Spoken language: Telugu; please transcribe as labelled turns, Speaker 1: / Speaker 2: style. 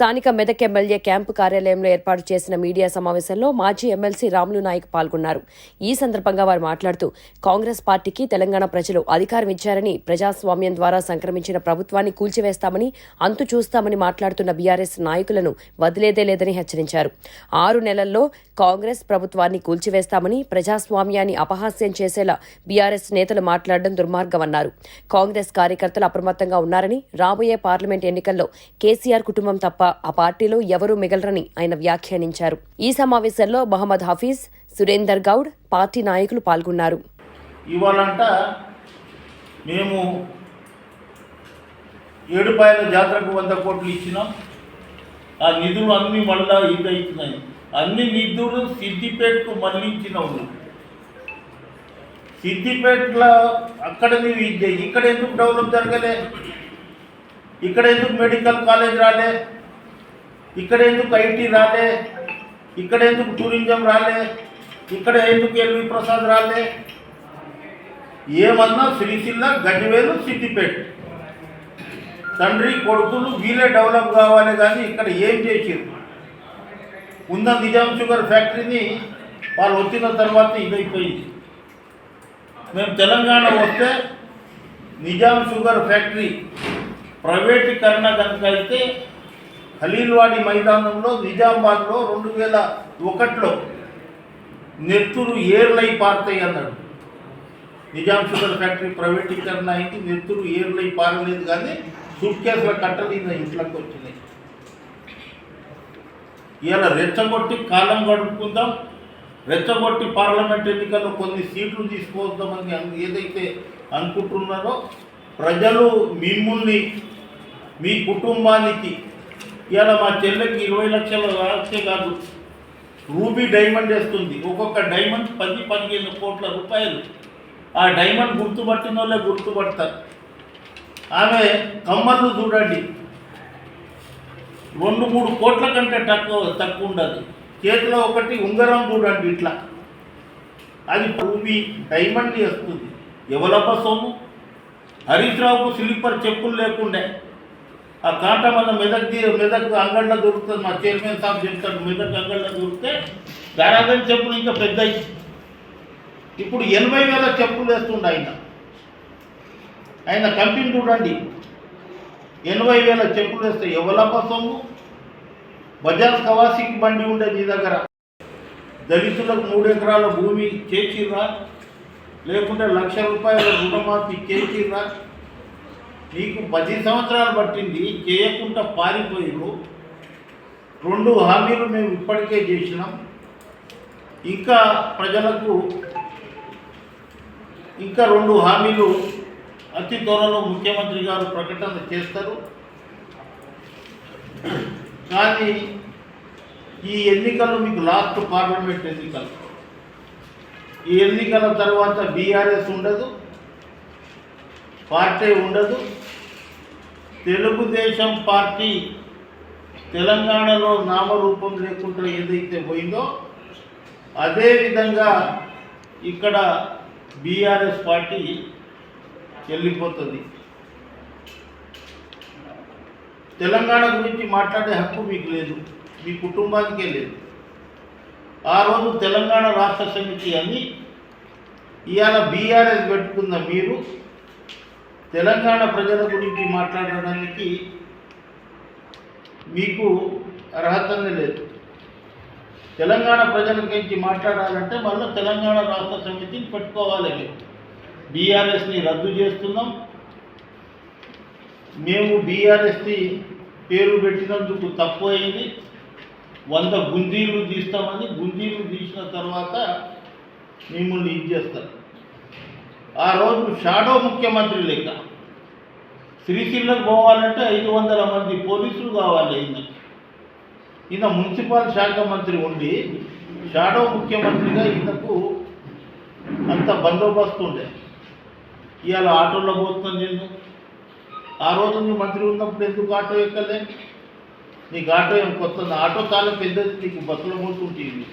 Speaker 1: స్థానిక మెదక్ ఎమ్మెల్యే క్యాంపు కార్యాలయంలో ఏర్పాటు చేసిన మీడియా సమావేశంలో మాజీ ఎమ్మెల్సీ రాములు నాయక్ పాల్గొన్నారు. ఈ సందర్భంగా వారు మాట్లాడుతూ కాంగ్రెస్ పార్టీకి తెలంగాణ ప్రజలు అధికారం ఇచ్చారని ప్రజాస్వామ్యం ద్వారా సంక్రమించిన ప్రభుత్వాన్ని కూల్చివేస్తామని అంతు చూస్తామని మాట్లాడుతున్న బీఆర్ఎస్ నాయకులను వదిలేదే లేదని హెచ్చరించారు. ఆరు నెలల్లో కాంగ్రెస్ ప్రభుత్వాన్ని కూల్చివేస్తామని ప్రజాస్వామ్యాన్ని అపహాస్యం చేసేలా బీఆర్ఎస్ నేతలు మాట్లాడడం దుర్మార్గమన్నారు. కాంగ్రెస్ కార్యకర్తలు అప్రమత్తంగా ఉన్నారని రాబోయే పార్లమెంట్ ఎన్నికల్లో కేసీఆర్ కుటుంబం తప్ప ఆ పార్టీలో ఎవరూ మిగలరని ఆయన వ్యాఖ్యానించారు. ఈ సమావేశంలో మహమ్మద్ హఫీజ్ సురేందర్ గౌడ్ పార్టీ నాయకులు పాల్గొన్నారు.
Speaker 2: ఇవాళంట మేము ఏడుపాయల జాతరకు వంద కోట్లు ఇచ్చినాం. ఆ నిధులు అన్ని మళ్ళా ఇదవుతున్నాయి అన్ని నిధులు సిద్దిపేటకు మళ్ళించినాము సిద్దిపేటలో అక్కడ నీవు ఇది ఇక్కడ ఎందుకు డెవలప్ జరగలే? ఇక్కడ ఎందుకు మెడికల్ కాలేజ్ రాలే? ఇక్కడ ఎందుకు ఐటీ రాలే? ఇక్కడ ఎందుకు టూరిజం రాలే? ఇక్కడ ఎందుకు ఎల్వి ప్రసాద్ రాలే? ఏమన్నా శ్రీశిల్ల గడ్డివేలు సిద్దిపేట. తండ్రి కొడుకులు వీళ్ళే డెవలప్ కావాలి కానీ ఇక్కడ ఏం చేసారు ఉన్న నిజాం షుగర్ ఫ్యాక్టరీని వాళ్ళు వచ్చిన తర్వాత ఇదైపోయింది. మేము తెలంగాణ వస్తే నిజాం షుగర్ ఫ్యాక్టరీ ప్రైవేటీకరణ కనుక అయితే ఖలీల్వాడి మైదానంలో నిజామాబాద్లో రెండు వేల ఒకటిలో నెత్తురు ఏర్లై పారతాయి అన్నాడు. నిజాం షుగర్ ఫ్యాక్టరీ ప్రైవేటీకరణ అయింది నెత్తురు ఏర్లై పారలేదు కానీ సూట్ కేసుల కట్టలు ఈయన ఇంట్లోకి వచ్చినాయి. ఇలా రెచ్చగొట్టి కాలం గడుపుకుందాం. రెచ్చగొట్టి పార్లమెంట్ ఎన్నికల్లో కొన్ని సీట్లు తీసుకోవద్దామని ఏదైతే అనుకుంటున్నారో ప్రజలు మిమ్మల్ని మీ కుటుంబానికి ఇవాళ మా చెల్లెకి ఇరవై లక్షల రాస్తే కాదు రూబీ డైమండ్ వేస్తుంది. ఒక్కొక్క డైమండ్ పది పదిహేను కోట్ల రూపాయలు. ఆ డైమండ్ గుర్తుపట్టిన వాళ్ళే గుర్తుపడతారు. ఆమె కమ్మర్లు చూడండి. రెండు మూడు కోట్ల కంటే తక్కువ తక్కువ ఉండదు. చేతిలో ఒకటి ఉంగరం చూడండి ఇట్లా. అది రూబీ డైమండ్ వేస్తుంది. ఎవలప్ప సొమ్ము హరీష్ రావుకు స్లీపర్ చెప్పులు లేకుండే. ఆ కాంట మన మెదక్ మెదక్ అంగళ్ళ దొరుకుతుంది. మా చైర్మన్ సాబ్ చెప్తాడు మెదక్ అంగళ్ళ దొరికితే గారాగన్ చెప్పులు ఇంకా పెద్దయి. ఇప్పుడు ఎనభై వేల చెప్పులు వేస్తుండే ఆయన. ఆయన కంపెనీ చూడండి. ఎనభై వేల చెప్పులు వేస్తే ఎవలప్ప సొమ్ము బజాజ్ కవాసికి బండి ఉండే నీ దగ్గర. దళితులకు మూడు ఎకరాల భూమి చేసిర్రా లేకుంటే లక్ష రూపాయల రుణమాఫీ చేసిర్రా నీకు పది సంవత్సరాలు పట్టింది చేయకుండా పారిపోయారు. రెండు హామీలు మేము ఇప్పటికే చేసినాం. ఇంకా ప్రజలకు ఇంకా రెండు హామీలు అతి త్వరలో ముఖ్యమంత్రి గారు ప్రకటన చేస్తారు. కానీ ఈ ఎన్నికలు మీకు లాస్ట్ పార్లమెంట్ ఎన్నికలు. ఈ ఎన్నికల తర్వాత బీఆర్ఎస్ ఉండదు పార్టీ ఉండదు. తెలుగుదేశం పార్టీ తెలంగాణలో నామరూపం లేకుండా ఏదైతే పోయిందో అదేవిధంగా ఇక్కడ బీఆర్ఎస్ పార్టీ వెళ్ళిపోతుంది. తెలంగాణ గురించి మాట్లాడే హక్కు మీకు లేదు మీ కుటుంబానికే లేదు. ఆ రోజు తెలంగాణ రాష్ట్ర సమితి అని ఇవాళ బీఆర్ఎస్ పెట్టుకున్న మీరు తెలంగాణ ప్రజల గురించి మాట్లాడడానికి మీకు అర్హతనే లేదు. తెలంగాణ ప్రజల గురించి మాట్లాడాలంటే మళ్ళీ తెలంగాణ రాష్ట్ర సమితిని పెట్టుకోవాలి. మీరు బీఆర్ఎస్ని రద్దు చేస్తున్నాం. మేము బీఆర్ఎస్ని పేరు పెట్టినందుకు తప్పు అయింది. వంద గుంజీలు తీస్తామని గుంజీలు తీసిన తర్వాత మిమ్మల్ని ఇది చేస్తారు. ఆ రోజు షాడో ముఖ్యమంత్రి లెక్క శ్రీశైలకు పోవాలంటే ఐదు వందల మంది పోలీసులు కావాలి ఈయన. ఈయన మున్సిపల్ శాఖ మంత్రి ఉండి షాడో ముఖ్యమంత్రిగా ఈయనకు అంత బందోబస్తు ఉండే. ఇవాళ ఆటోలో పోతున్నాను నేను. ఆ రోజు నీ మంత్రి ఉన్నప్పుడు ఎందుకు ఆటో ఎక్కలే? నీకు ఆటో ఏం కొత్త ఆటో చాలా పెద్దది నీకు బస్సులో పోతుంటుంది